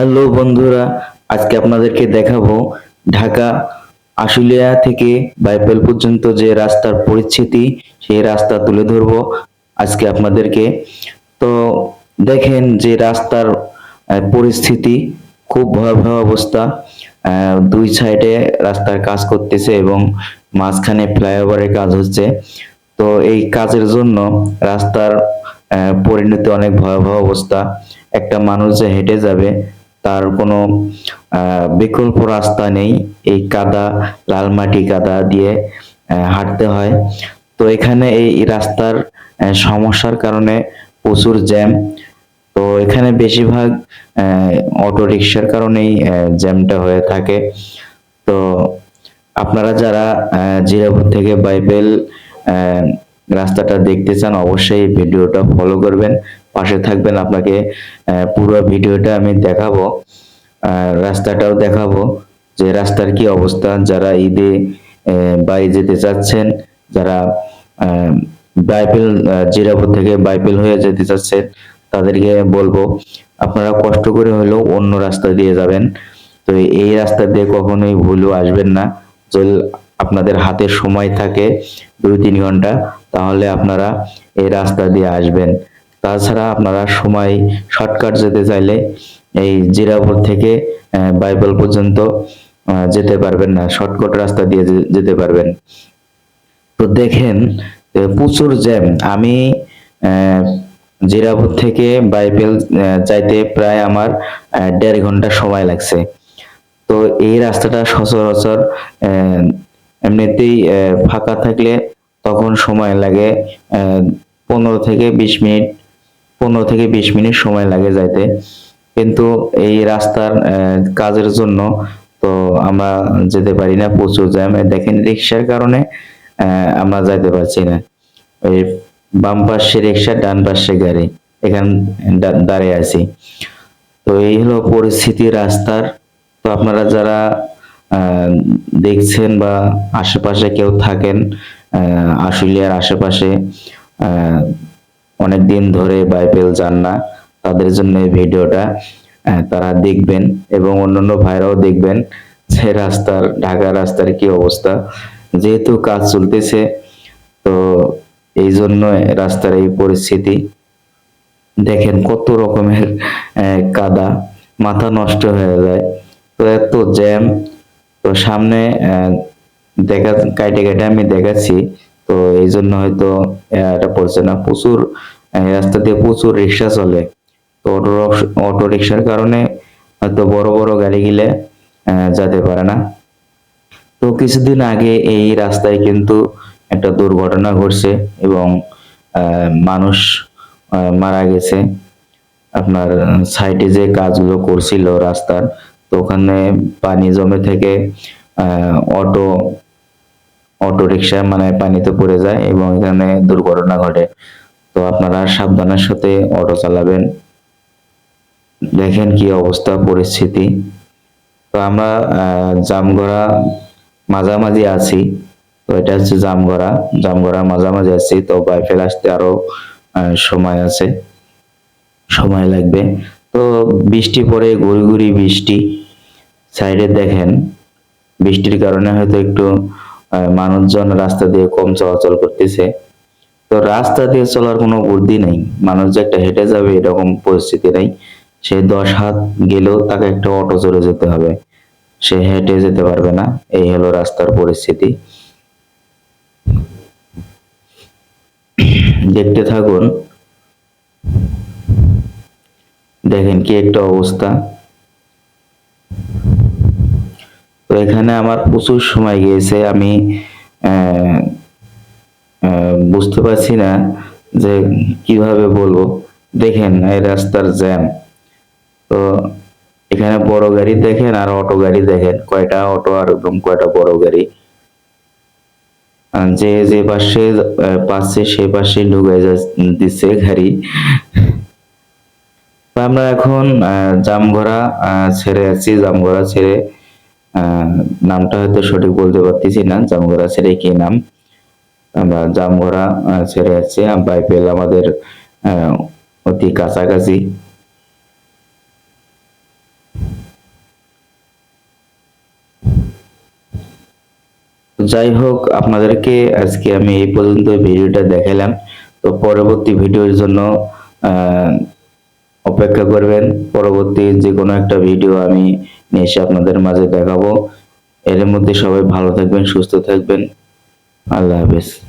Hello বন্ধুরা, আজকে আপনাদেরকে দেখাবো ঢাকা আশুলিয়া থেকে বাইপেল পর্যন্ত যে রাস্তার পরিস্থিতি, সেই রাস্তা তুলে ধরবো আজকে আপনাদেরকে। তো দেখেন যে রাস্তার পরিস্থিতি, খুব ভয়াবহ অবস্থা। দুই সাইডে রাস্তার কাজ করতেছে এবং মাঝখানে ফ্লাইওভারের কাজ হচ্ছে। তো এই কাজের জন্য রাস্তার পরিণতি অনেক ভয়াবহ অবস্থা। একটা মানুষ যে হেঁটে যাবে তার কোনো বিকল্প রাস্তা নেই। এই কাদা, লাল মাটি কাদা দিয়ে হাঁটতে হয়। তো এখানে এই রাস্তার সমস্যার কারণে প্রচুর জ্যাম। তো এখানে বেশিরভাগ অটো রিক্সার কারণেই জ্যামটা হয়ে থাকে। তো আপনারা যারা জিরাপুর থেকে বাইবেল রাস্তাটা দেখতে চান, অবশ্যই ভিডিওটা ফলো করবেন। পাশে থাকবেন আপনাকে পুরো ভিডিওটা আমি দেখাবো রাস্তাটাও দেখাবো যে রাস্তার কি অবস্থা যারা ঈদে বাই যেতে চাচ্ছেন যারা আহ, বাইবেল জিরাপুর থেকে বাইবেল হয়ে যেতে চাচ্ছেন তাদেরকে বলব আপনারা কষ্ট করে হলেও অন্য রাস্তা দিয়ে যাবেন। তো এই রাস্তা দিয়ে কখনোই ভুলও আসবেন না। যদি আপনাদের হাতে সময় থাকে দুই তিন ঘণ্টা তাহলে আপনারা এই রাস্তা দিয়ে আসবেন। তাছাড়া আপনারা সময় শর্টকাট যেতে চাইলে এই জিরাপুর থেকে বাইবেল পর্যন্ত যেতে পারবেন না। শর্টকাট রাস্তা দিয়ে যেতে পারবেন। তো দেখেন প্রচুর জ্যাম। আমি জিরাপুর থেকে বাইবেল যাইতে প্রায় আমার দেড় ঘণ্টা সময় লাগছে। তো এই রাস্তাটা সচরাচর এমনিতেই ফাঁকা থাকলে তখন সময় লাগে পনেরো থেকে বিশ মিনিট পনেরো থেকে বিশ মিনিট সময় লাগে যাইতে। কিন্তু এই রাস্তার কাজের জন্য তো আমরা যেতে পারি না প্রচুর জ্যাম। দেখেন রিক্সার কারণে আমরা যাইতে পারছি না। ওই বাম পাশে রিক্সা, ডান পাশে গাড়ি, এখানে দাঁড়িয়ে আছি। তো এই হলো পরিস্থিতি রাস্তার। তো আপনারা যারা দেখছেন বা আশেপাশে কেউ থাকেন আশুলিয়ার আশেপাশে অনেক দিন ধরে বাইবেল যান না, তাদের জন্য এই ভিডিওটা তারা দেখবেন এবং অন্যান্য ভাইরাও দেখবেন যে রাস্তার, ঢাকা রাস্তার কি অবস্থা। যেহেতু কাজ চলতেছে, তো এই জন্য রাস্তার এই পরিস্থিতি। দেখেন কত রকমের কাদা, মাথা নষ্ট হয়ে যায়। তো এত জ্যাম, তো সামনে দেখা, কাইটে কাইটে আমি দেখাচ্ছি। তো এই জন্য হয়তো এটা পড়ছে না। প্রচুর রাস্তা দিয়ে প্রচুর রিক্সা চলে। তো অটো অটো রিক্সার কারণে হয়তো বড় বড় গাড়ি গিলে যেতে পারে না। তো কিছুদিন আগে এই রাস্তায় কিন্তু একটা দুর্ঘটনা ঘটছে এবং মানুষ মারা গেছে। আপনার সাইডে যে কাজগুলো করছিল রাস্তার, তো ওখানে পানি জমে থেকে অটো অটো রিক্সা মানে পানিতে পড়ে যায় এবং এখানে দুর্ঘটনা ঘটে। তো আপনারা সাবধানের সাথে অটো চালাবেন। দেখেন কি অবস্থা, পরিস্থিতি। তো আমরা জামগড়া মাঝামাঝি আছি। তো এটা হচ্ছে জামগড়া। জামগড়া মাঝামাঝি আছি, তো বাইফেল আসতে আরও সময় আছে। সময় লাগবে। তো বৃষ্টি পরে গুড়ি গুড়ি বৃষ্টি। সাইডে দেখেন, বৃষ্টির কারণে হয়তো একটু মানুষজন রাস্তা দিয়ে কম চলাচল করতেছে। তো রাস্তা দিয়ে চলার কোনো বুদ্ধি নেই। মানুষ যে একটা হেঁটে যাবে এরকম পরিস্থিতি নেই। সে দশ হাত গেলেও তাকে একটা অটো চলে যেতে হবে। সে হেঁটে যেতে পারবে না। এই হলো রাস্তার পরিস্থিতি। দেখতে থাকুন। দেখেন কি একটা অবস্থা তো এখানে আমার প্রচুর সময় গিয়েছে। আমি বুঝতে পারছি না যে কীভাবে বলব। দেখেন এই রাস্তার জ্যাম। তো এখানে বড় গাড়ি দেখেন আর অটো গাড়ি দেখেন। কয়টা অটো আর এরকম কয়টা বড় গাড়ি। যে যে পাশে পাচ্ছে সে পাশে ঢুকে যা- দিচ্ছে গাড়ি। আমরা এখন আহ, ছেড়ে আছি জামঘরা ছেড়ে। নামটা হয়তো সঠিক বলতে পারতেছি না, জামগড়া ছেড়ে কি নাম? আমরা জামগড়া ছেড়ে আসছি বাইপেল আমাদের অতি কাছাকাছি। যাই হোক, আপনাদেরকে আজকে আমি এই পর্যন্ত ভিডিওটা দেখালাম তো পরবর্তী ভিডিওর জন্য অপেক্ষা করবেন। পরবর্তী যে কোনো একটা ভিডিও আমি এসে আপনাদের মাঝে দেখাবো। এর মধ্যে সবাই ভালো থাকবেন সুস্থ থাকবেন। আল্লাহ হাফেজ।